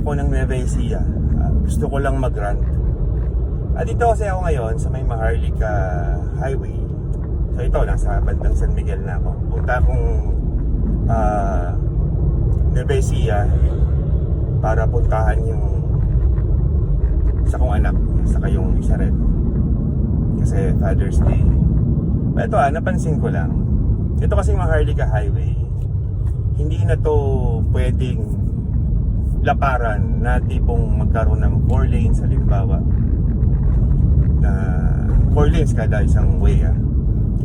Ako ng Nueva Ecija. Ah, gusto ko lang mag-rant. Ah, dito kasi ako ngayon sa may Maharlika Highway. So ito, nasa bandang San Miguel na ako. Punta akong ah, Nueva Ecija para puntahan yung sa kong anak, saka yung isa rin. Kasi Father's Day. Pero ito ah, napansin ko lang. Ito kasi Maharlika Highway. Hindi na to pwedeng laparan na tipong magkaroon ng 4 lanes halimbawa na 4 lanes kada isang way ah.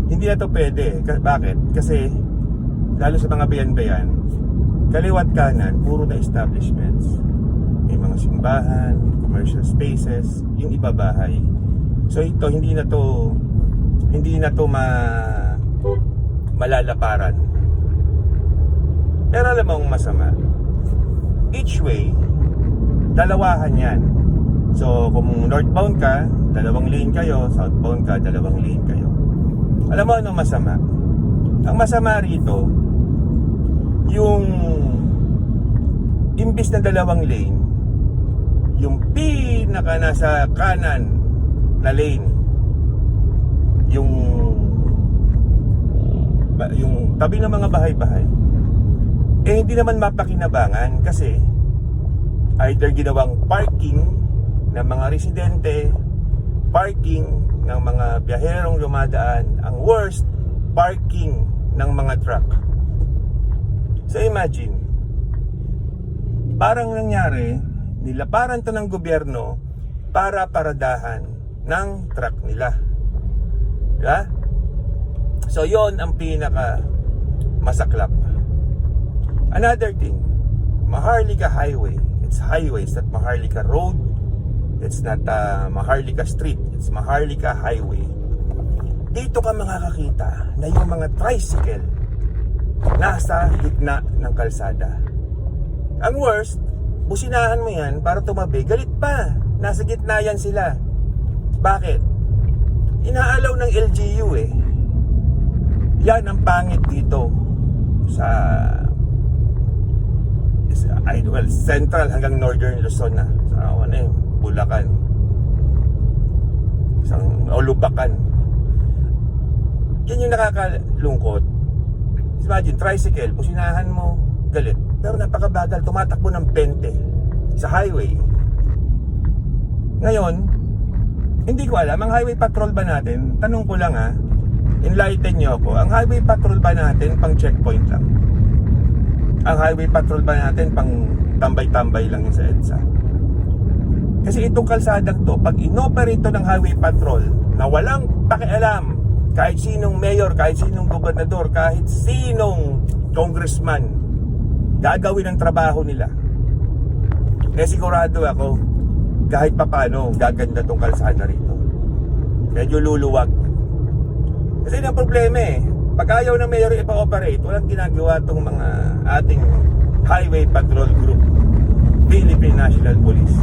Hindi na to pwede. Ka- bakit? Kasi lalo sa mga bayan-bayan, kaliwat kanan, puro na establishments. May mga simbahan, commercial spaces, yung iba bahay. So ito hindi na to hindi na to ma malalaparan. Pero alam mo masama. Each way, dalawahan yan. So kung northbound ka, dalawang lane kayo, southbound ka, dalawang lane kayo. Alam mo ano masama? Ang masama rito, yung imbis na dalawang lane, yung pinaka nasa kanan na lane, yung yung tabi ng mga bahay-bahay, eh hindi naman mapakinabangan kasi either ginawang parking ng mga residente, parking ng mga biyaherong lumadaan, ang worst, parking ng mga truck. So imagine, parang nangyari, nilaparan to ng gobyerno para paradahan ng truck nila. Diba? So yon ang pinaka masaklap. Another thing, Maharlika Highway. It's highway, it's not Maharlika Road. It's not uh, Maharlika Street. It's Maharlika Highway. Dito ka makakakita na yung mga tricycle nasa gitna ng kalsada. Ang worst, businahan mo yan para tumabi, galit pa. Nasa gitna yan sila. Bakit? Inaalaw ng LGU eh. Yan ang pangit dito sa ay, well, central hanggang northern Luzon na. Sa ano eh, Bulacan. Isang o Lubacan. Yan yung nakakalungkot. Imagine, tricycle, pusinahan mo, galit. Pero napakabagal, tumatakbo ng 20 sa highway. Ngayon, hindi ko alam, ang highway patrol ba natin, tanong ko lang ha, enlighten nyo ako, ang highway patrol ba natin pang checkpoint lang? Ang highway patrol ba natin pang tambay-tambay lang sa EDSA? Kasi itong kalsadang to, pag inoperate ng highway patrol na walang pakialam, kahit sinong mayor, kahit sinong gobernador, kahit sinong congressman, gagawin ang trabaho nila. Eh sigurado ako, kahit papano, gaganda tong kalsada rito. Medyo luluwag. Kasi yun ang problema eh. Pag ayaw ng mayor ipa-operate, walang ginagawa tong mga ating Highway Patrol Group, Philippine National Police.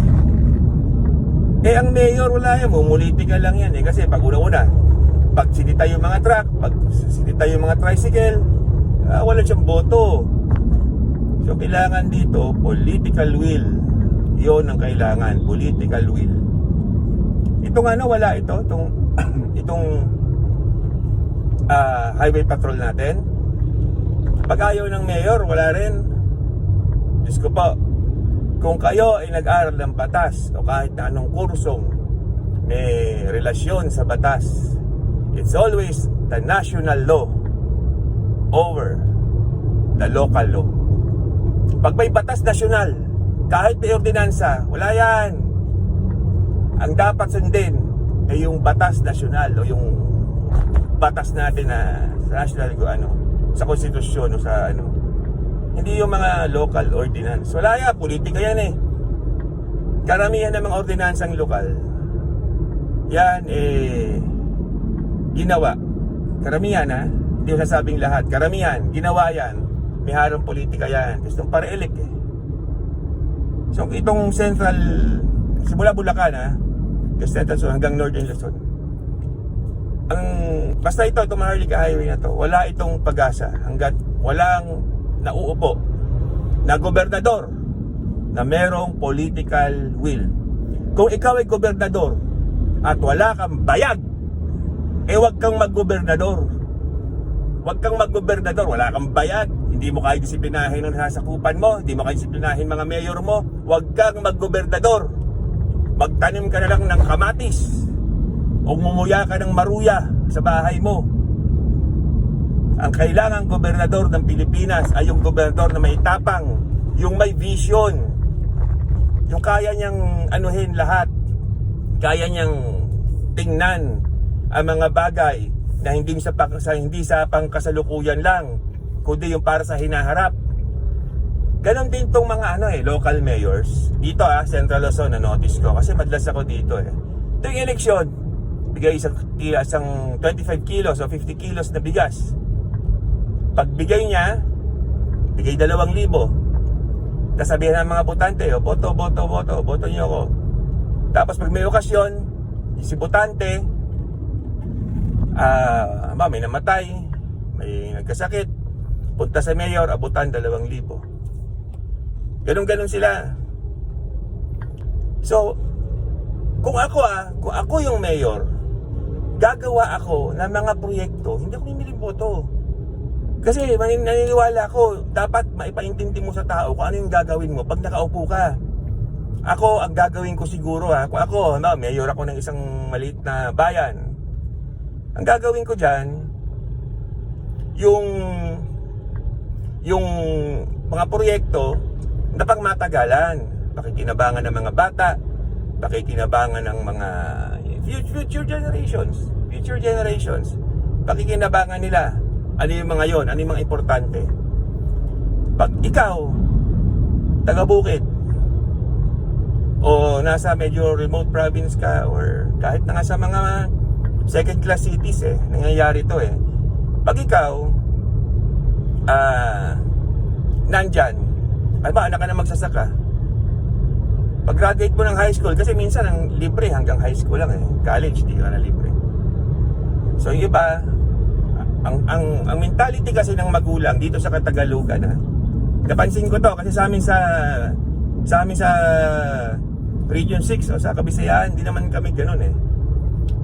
Eh ang mayor wala yan, mumulitika lang yan eh. Kasi pag una-una, pag sinita yung mga truck, pag sinita yung mga tricycle, ah, wala siyang boto. So kailangan dito, political will. Yon ang kailangan, political will. Itong ano, wala ito, itong, itong ah, highway patrol natin. Pag ayaw ng mayor, wala rin. Diyos ko po, kung kayo ay nag-aral ng batas o kahit anong kursong may relasyon sa batas, it's always the national law over the local law. Pag may batas nasyonal, kahit may ordinansa, wala yan. Ang dapat sundin ay yung batas nasyonal o yung batas natin na sa national ano, sa konstitusyon o sa ano. Hindi yung mga local ordinance. Wala yan, politika yan eh. Karamihan ng mga ordinansang lokal, yan eh, ginawa. Karamihan ha, hindi ko sasabing lahat. Karamihan, ginawa yan. May harong politika yan. Gustong para-elect eh. So itong central, simula Bulacan ha, Central Luzon hanggang Northern Luzon. Ang, basta ito, itong Maharlika Highway na to, wala itong pag-asa hanggat walang nauupo na gobernador na merong political will. Kung ikaw ay gobernador at wala kang bayag, eh wag kang maggobernador. Wag kang maggobernador, wala kang bayag, hindi mo kaya disiplinahin ang nasasakupan mo, hindi mo kaya disiplinahin mga mayor mo, wag kang maggobernador. Magtanim ka na lang ng kamatis o mumuya ka ng maruya sa bahay mo. Ang kailangang gobernador ng Pilipinas ay yung gobernador na may tapang, yung may vision, yung kaya niyang anuhin lahat, kaya niyang tingnan ang mga bagay na hindi sa, sa hindi sa pangkasalukuyan lang, kundi yung para sa hinaharap. Ganon din tong mga ano eh, local mayors. Dito ah, Central Luzon na notice ko kasi madalas ako dito eh. Tuwing eleksyon, bigay isang, isang 25 kilos o 50 kilos na bigas. Pagbigay niya, bigay dalawang libo. Tapos sabihin ng mga botante, oh, boto, boto, boto, boto niyo ako. Tapos pag may okasyon, si botante, ah, ba, may namatay, may nagkasakit, punta sa mayor, abutan dalawang libo. Ganon-ganon sila. So, kung ako ah, kung ako yung mayor, gagawa ako ng mga proyekto, hindi ako mimiling boto. Kasi naniniwala ako, dapat maipaintindi mo sa tao kung ano yung gagawin mo pag nakaupo ka. Ako, ang gagawin ko siguro ha, kung ako, no, mayor ako ng isang maliit na bayan, ang gagawin ko dyan, yung yung mga proyekto na pangmatagalan, pakikinabangan ng mga bata, pakikinabangan ng mga future generations, future generations, pakikinabangan nila. Ano yung mga yon? Ano yung mga importante? Pag ikaw, taga-bukid, o nasa medyo remote province ka, or kahit na nga sa mga second class cities eh, nangyayari to eh. Pag ikaw, ah, nandyan, ay ba, anak ka na magsasaka, pag graduate mo ng high school, kasi minsan ang libre hanggang high school lang eh. College, di ka na libre. So yung iba, ang, ang, ang mentality kasi ng magulang dito sa Katagalugan ha, napansin ko to kasi sa amin sa sa amin sa Region 6 o sa Kabisayaan, hindi naman kami ganun eh.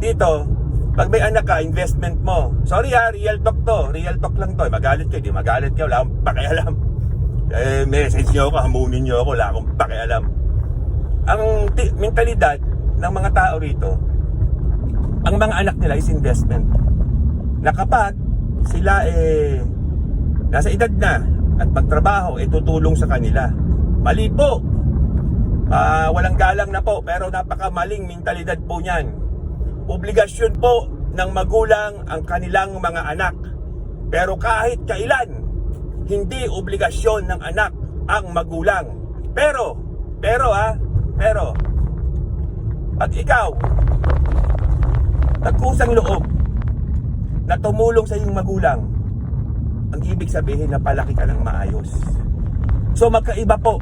Dito, pag may anak ka, investment mo. Sorry ha, real talk to. Real talk lang to. Magalit kayo, di magalit kayo. Wala akong pakialam. Eh, message nyo ako, hamunin nyo ako. Wala akong pakialam ang mentalidad ng mga tao rito, ang mga anak nila is investment. Na kapag sila eh nasa edad na at magtrabaho, eh tutulong sa kanila. Mali po. Ah, walang galang na po, pero napakamaling mentalidad po niyan. Obligasyon po ng magulang ang kanilang mga anak. Pero kahit kailan, hindi obligasyon ng anak ang magulang. Pero, pero ah, pero, pag ikaw, nagkusang loob na tumulong sa iyong magulang, ang ibig sabihin na palaki ka ng maayos. So magkaiba po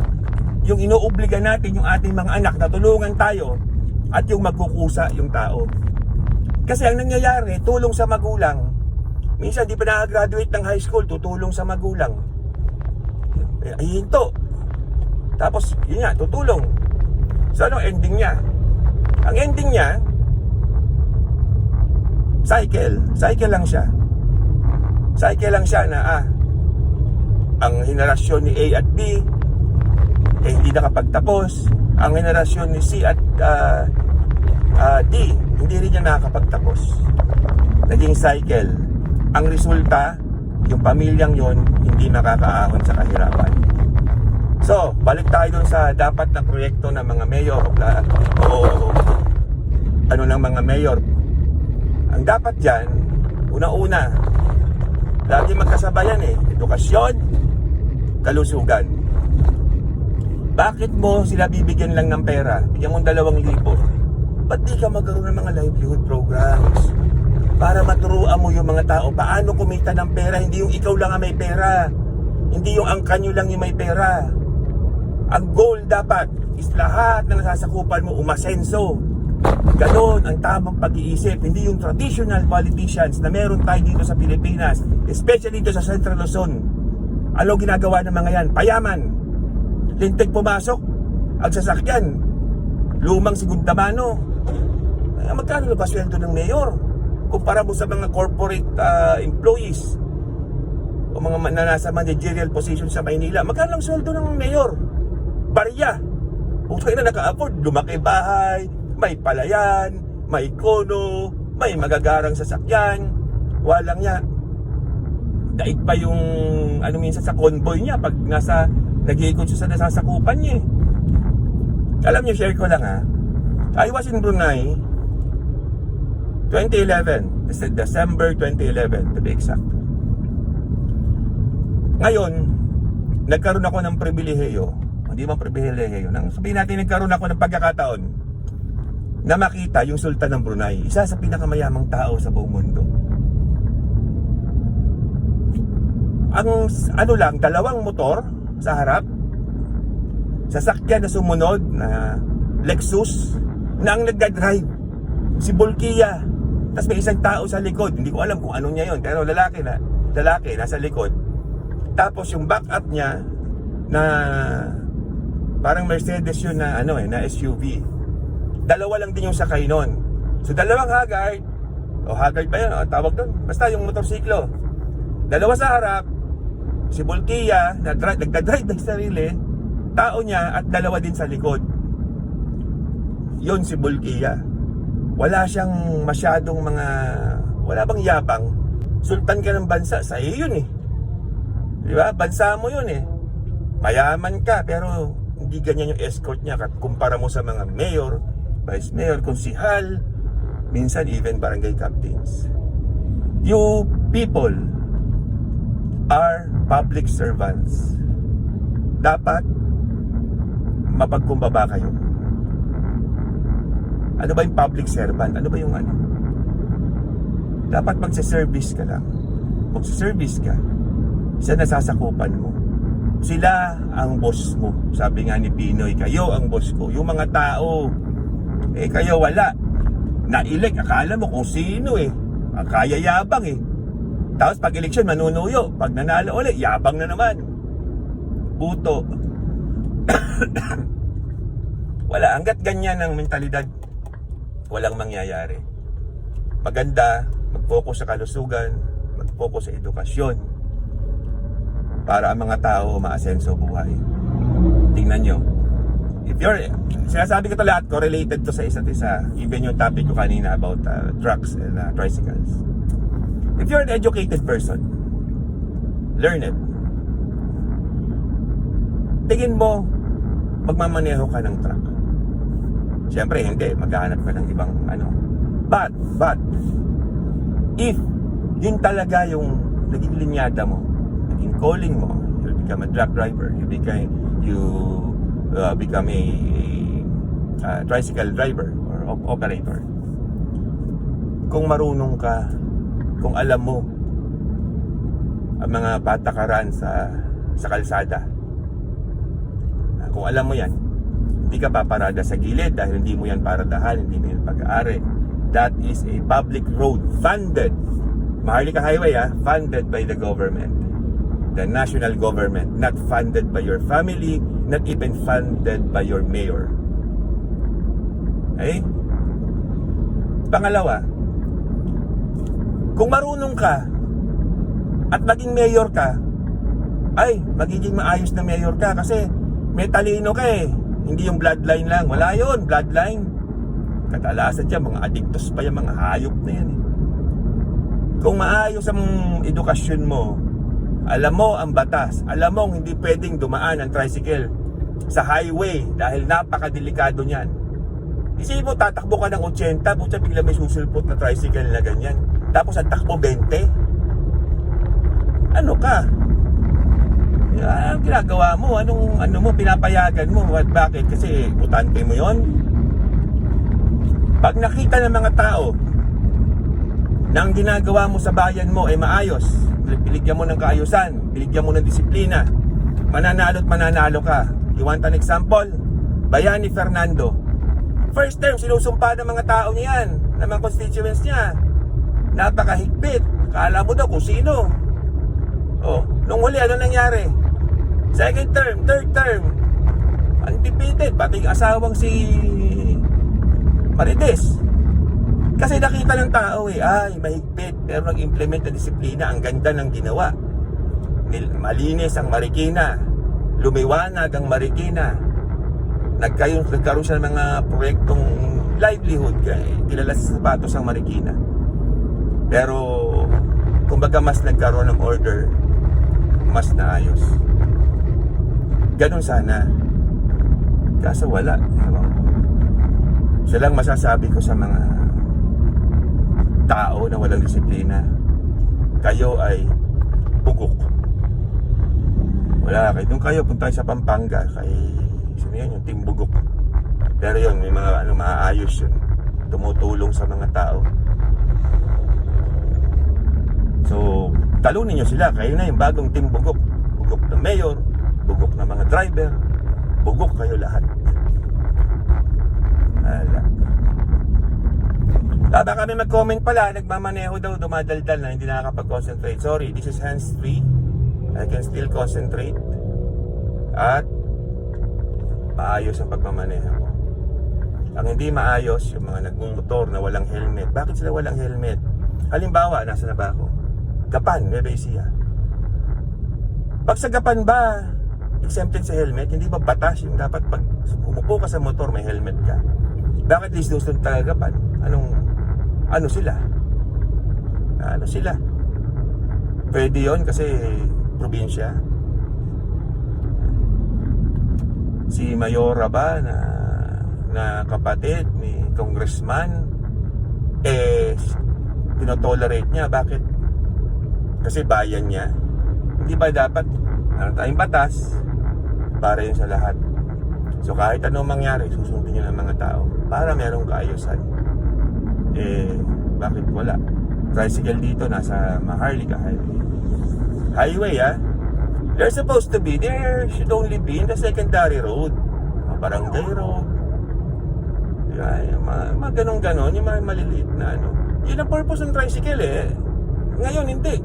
yung inuobliga natin yung ating mga anak na tulungan tayo at yung magkukusa yung tao. Kasi ang nangyayari, tulong sa magulang, minsan di pa nakagraduate ng high school, tutulong sa magulang. Eh, ay hinto. Tapos, yun nga, tutulong. So, anong ending niya? Ang ending niya, cycle. Cycle lang siya. Cycle lang siya na, ah, ang henerasyon ni A at B, eh, hindi nakapagtapos. Ang henerasyon ni C at ah, ah, D, hindi rin niya nakakapagtapos. Naging cycle. Ang resulta, yung pamilyang yon hindi makakaahon sa kahirapan. So, balik tayo dun sa dapat na proyekto ng mga mayor o, ano ng mga mayor. Ang dapat dyan, una-una, lagi magkasabayan eh, edukasyon, kalusugan. Bakit mo sila bibigyan lang ng pera? Bigyan mo dalawang libo. Ba't di ka magkaroon ng mga livelihood programs? Para maturuan mo yung mga tao paano kumita ng pera, hindi yung ikaw lang ang may pera. Hindi yung angkan nyo lang yung may pera. Ang goal dapat is lahat na nasasakupan mo umasenso. Ganon ang tamang pag-iisip. Hindi yung traditional politicians na meron tayo dito sa Pilipinas, especially dito sa Central Luzon. Ano ginagawa ng mga yan? Payaman. lintik pumasok ang sasakyan. Lumang segunda mano. Eh, magkano ba sweldo ng mayor? Kumpara mo sa mga corporate ah, employees o mga na nasa managerial position sa Maynila, magkano ang sweldo ng mayor? Barya. Puto na naka-afford, lumaki bahay, may palayan, may kono, may magagarang sasakyan, walang niya. Daig pa yung ano minsan sa convoy niya pag nasa nag-iikot siya sa nasasakupan niya. eh. Alam niyo, share ko lang ha. I was in Brunei 2011, Dece- December 2011 to be exact. Ngayon, nagkaroon ako ng pribilehiyo, hindi man pribilehiyo, nang sabihin natin nagkaroon ako ng pagkakataon na makita yung Sultan ng Brunei, isa sa pinakamayamang tao sa buong mundo. Ang ano lang, dalawang motor sa harap, sasakyan na sumunod na Lexus na ang nagdadrive, si Bolkia. Tapos may isang tao sa likod, hindi ko alam kung ano niya yon pero lalaki na, lalaki nasa likod. Tapos yung backup niya na parang Mercedes yun na ano eh, na SUV. Dalawa lang din yung sakay nun. So dalawang Haggard, o Haggard ba yun? O, tawag doon. Basta yung motorsiklo. Dalawa sa harap, si dri- nagdadrive ng sarili, tao niya at dalawa din sa likod. Yun si Bolkia. Wala siyang masyadong mga, wala bang yabang. Sultan ka ng bansa, sa iyo yun eh. Di ba? Bansa mo yun eh. Mayaman ka, pero hindi ganyan yung escort niya kat kumpara mo sa mga mayor, vice mayor, konsihal, minsan even barangay captains. You people are public servants. Dapat mapagkumbaba kayo. Ano ba yung public servant? Ano ba yung ano? Dapat magsa-service ka lang. Magsa-service ka sa nasasakupan mo. Sila ang boss mo. Sabi nga ni Pinoy, kayo ang boss ko. Yung mga tao, eh kayo wala. Nailig, akala mo kung sino eh. Kaya yabang eh. Tapos pag eleksyon, manunuyo. Pag nanalo ulit, yabang na naman. Puto. wala, hanggat ganyan ang mentalidad, walang mangyayari. Maganda, mag-focus sa kalusugan, mag-focus sa edukasyon, para ang mga tao maasenso buhay. Tingnan nyo. If you're, sinasabi ko to lahat, correlated to sa isa't isa. Even yung topic ko kanina about uh, trucks and uh, tricycles. If you're an educated person, learn it. Tingin mo, magmamaneho ka ng truck. Siyempre, hindi. Maghahanap ka ng ibang ano. But, but, if yun talaga yung naging linyada mo, naging calling mo, you become a truck driver, you become, you uh, become a, a tricycle driver or op- operator. Kung marunong ka, kung alam mo ang mga patakaran sa sa kalsada, ah, kung alam mo yan, hindi ka paparada sa gilid dahil hindi mo yan paradahan, hindi mo yan pag-aari. That is a public road funded. Maharlika Highway ah, funded by the government. The national government, not funded by your family, not even funded by your mayor. Okay? Pangalawa, kung marunong ka at maging mayor ka, ay, magiging maayos na mayor ka kasi may talino ka eh. Hindi yung bloodline lang. Wala yon bloodline. Katalasan dyan, mga adiktos pa yan, mga hayop na yan eh. Kung maayos ang edukasyon mo, alam mo ang batas, alam mo hindi pwedeng dumaan ang tricycle sa highway dahil napakadelikado niyan. Isipin mo, tatakbo ka ng 80, puta bigla may susulpot na tricycle na ganyan. Tapos ang takbo 20. Ano ka? Ah, ang ginagawa mo, anong ano mo, pinapayagan mo, bakit? Kasi butante mo yon. Pag nakita ng mga tao na ang ginagawa mo sa bayan mo ay maayos, binigyan mo ng kaayusan, binigyan mo ng disiplina, mananalo at mananalo ka. You want an example? Bayani Fernando. First term, sinusumpa ng mga tao niya yan, ng mga constituents niya. Napakahigpit. Kala mo daw kung sino. Oh, nung huli, ano nangyari? Second term, third term, Undefeated, pati asawang si Marites. Kasi nakita ng tao eh, ay mahigpit, pero nag-implement na disiplina, ang ganda ng ginawa. Malinis ang Marikina, lumiwanag ang Marikina, nagkaroon, nagkaroon siya ng mga proyektong livelihood, kaya kilala sa sapatos ang Marikina. Pero, kumbaga mas nagkaroon ng order, mas naayos. Ganon sana. Kaso wala. Siya lang masasabi ko sa mga tao na walang disiplina. Kayo ay bugok. Wala kayo. Doon kayo, punta sa Pampanga. Kay, sino yan? Yung team bugok. Pero yun, may mga ano, maayos yun. Tumutulong sa mga tao. So, talunin nyo sila. Kayo na yung bagong team bugok. Bugok ng mayor, bugok ng mga driver, bugok kayo lahat. Baba kami mag-comment pala, nagmamaneho daw, dumadaldal na, hindi nakakapag-concentrate. Sorry, this is hands-free. I can still concentrate. At maayos ang pagmamaneho ko. Ang hindi maayos, yung mga nagmumotor na walang helmet. Bakit sila walang helmet? Halimbawa, nasa na ba ako? Gapan, Nueva Ecija. Pag sa Gapan ba, exempted sa helmet, hindi ba batas yung dapat pag umupo ka sa motor, may helmet ka? Bakit least ng taga Gapan? Anong, ano sila? Ano sila? Pwede yon kasi probinsya. Si Mayora ba na na kapatid ni congressman eh tinotolerate niya bakit kasi bayan niya hindi ba dapat meron tayong batas para yun sa lahat so kahit anong mangyari susundin niyo ng mga tao para merong kaayusan eh bakit wala tricycle dito nasa Maharlika highway highway ah they're supposed to be there should only be in the secondary road mga barangay road ay, mga, mga ganun-ganon, yung mga maliliit na ano. Yun ang purpose ng tricycle eh. Ngayon, hindi.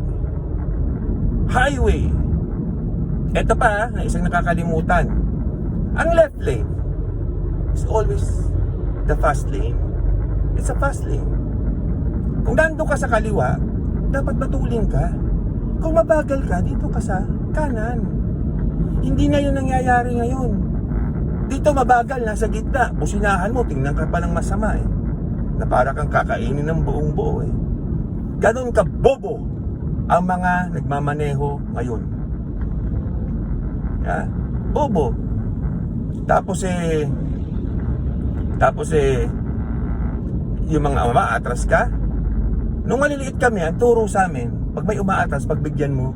Highway. Ito pa, na isang nakakalimutan. Ang left lane is always the fast lane. It's a fast lane. Kung nandun ka sa kaliwa, dapat matulin ka. Kung mabagal ka, dito ka sa kanan. Hindi na yun nangyayari ngayon. Dito mabagal, nasa gitna. Businahan mo, tingnan ka pa ng masama eh. Na para kang kakainin ng buong buo eh. Ganon ka bobo ang mga nagmamaneho ngayon. Ya, bobo. Tapos eh, tapos eh, yung mga umaatras ka, nung maliliit kami, ang turo sa amin, pag may umaatras, pagbigyan mo,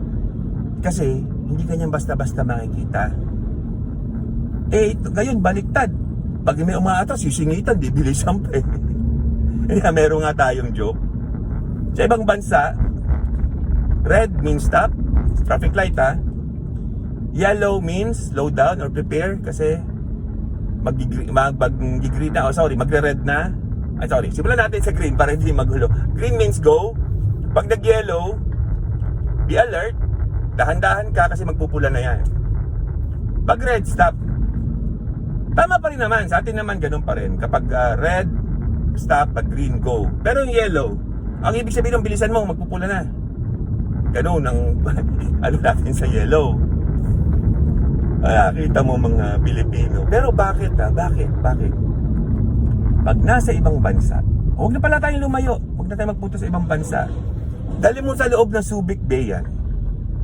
kasi hindi ganyan basta-basta makikita. Eh, ito, ngayon, baliktad. Pag may umaatras, sisingitan, di bilisan pa eh. Kaya meron nga tayong joke. Sa ibang bansa, red means stop, traffic light ha. Yellow means slow down or prepare kasi mag-green mag, na, oh sorry, magre-red na. Ay sorry, simulan natin sa green para hindi magulo. Green means go. Pag nag-yellow, be alert. Dahan-dahan ka kasi magpupula na yan. Pag red, stop. Tama pa rin naman, sa atin naman ganun pa rin. Kapag ah, red, stop, pag green, go. Pero yung yellow, ang ibig sabihin ng bilisan mo, magpupula na. Ganun ang ano natin sa yellow. Ah, kita mo mga Pilipino. Pero bakit ah? Bakit? Bakit? Pag nasa ibang bansa, huwag na pala tayong lumayo. Huwag na tayong magpunta sa ibang bansa. Dali mo sa loob ng Subic Bay yan.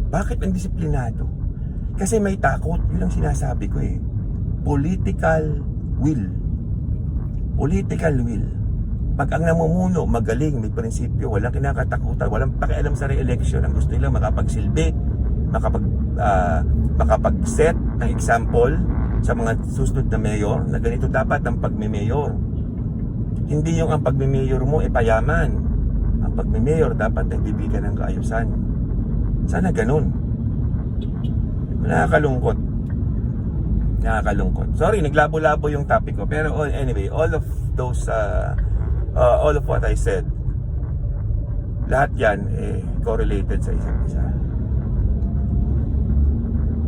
Bakit ang disiplinado? Kasi may takot. Yun ang sinasabi ko eh. Political will. Political will. Pag ang namumuno, magaling, may prinsipyo, walang kinakatakutan, walang pakialam sa re-election. Ang gusto nila makapagsilbi, makapag, ah, makapag-set ng example sa mga susunod na mayor na ganito dapat ang pagme-mayor. Hindi yung ang pagme-mayor mo ay payaman. Ang pagme-mayor dapat nagbibigay ng kaayusan. Sana ganun. Nakakalungkot. Nakakalungkot. Sorry, naglabo-labo yung topic ko. Pero anyway, all of those, uh, uh, all of what I said, lahat yan eh, correlated sa isa't isa.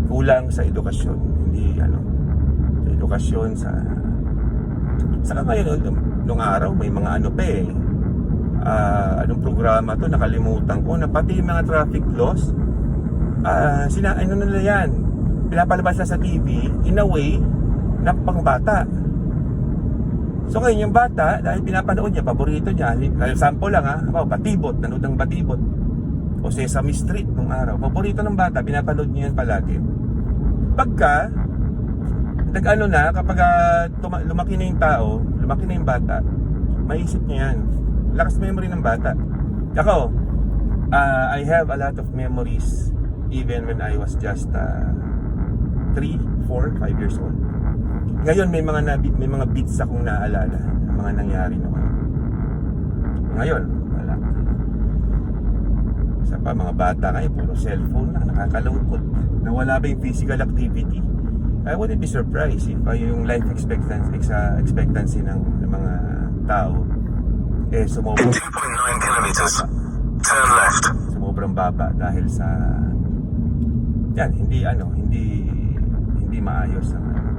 Kulang sa edukasyon. Hindi, ano, sa edukasyon, sa... Saka ngayon, nung, araw, may mga ano pa eh. Ah, anong programa to, nakalimutan ko, na pati mga traffic laws, ah, sina, ano nila yan, pinapalabas na sa TV, in a way, na pangbata. So ngayon yung bata, dahil pinapanood niya, paborito niya, sample lang ha, ako, Batibot, nanood ng Batibot. O Sesame Street nung araw. Paborito ng bata, pinapanood niya yan palagi. Pagka, nag-ano na, kapag tuma- lumaki na yung tao, lumaki na yung bata, maisip niya yan. Lakas memory ng bata. Ako, ah, I have a lot of memories even when I was just uh, 3, 4, 5 years old. Ngayon may mga nabi, may mga beats akong naalala ng mga nangyari noon. Ngayon, wala. Isa pa, mga bata ngayon, puro cellphone na, nakakalungkot. Nawala ba yung physical activity? I wouldn't be surprised if uh, yung life expectancy, exa- expectancy ng, ng mga tao eh sumobra 2.9 kilometers. Turn left. sumobrang baba dahil sa yan hindi ano hindi hindi maayos ang ano,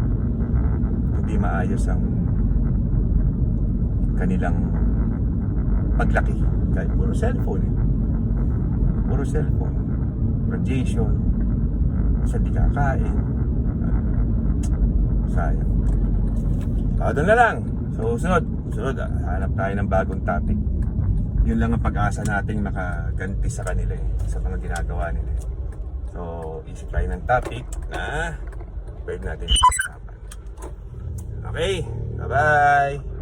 hindi maayos ang kanilang paglaki kahit puro cellphone eh. puro cellphone radiation sa di kakain sayang Ah, doon na lang so sunod sunod hanap tayo ng bagong topic yun lang ang pag-asa nating makaganti sa kanila eh, sa mga ginagawa nila. eh. So, isip tayo ng topic na pwede natin. Okay, bye-bye!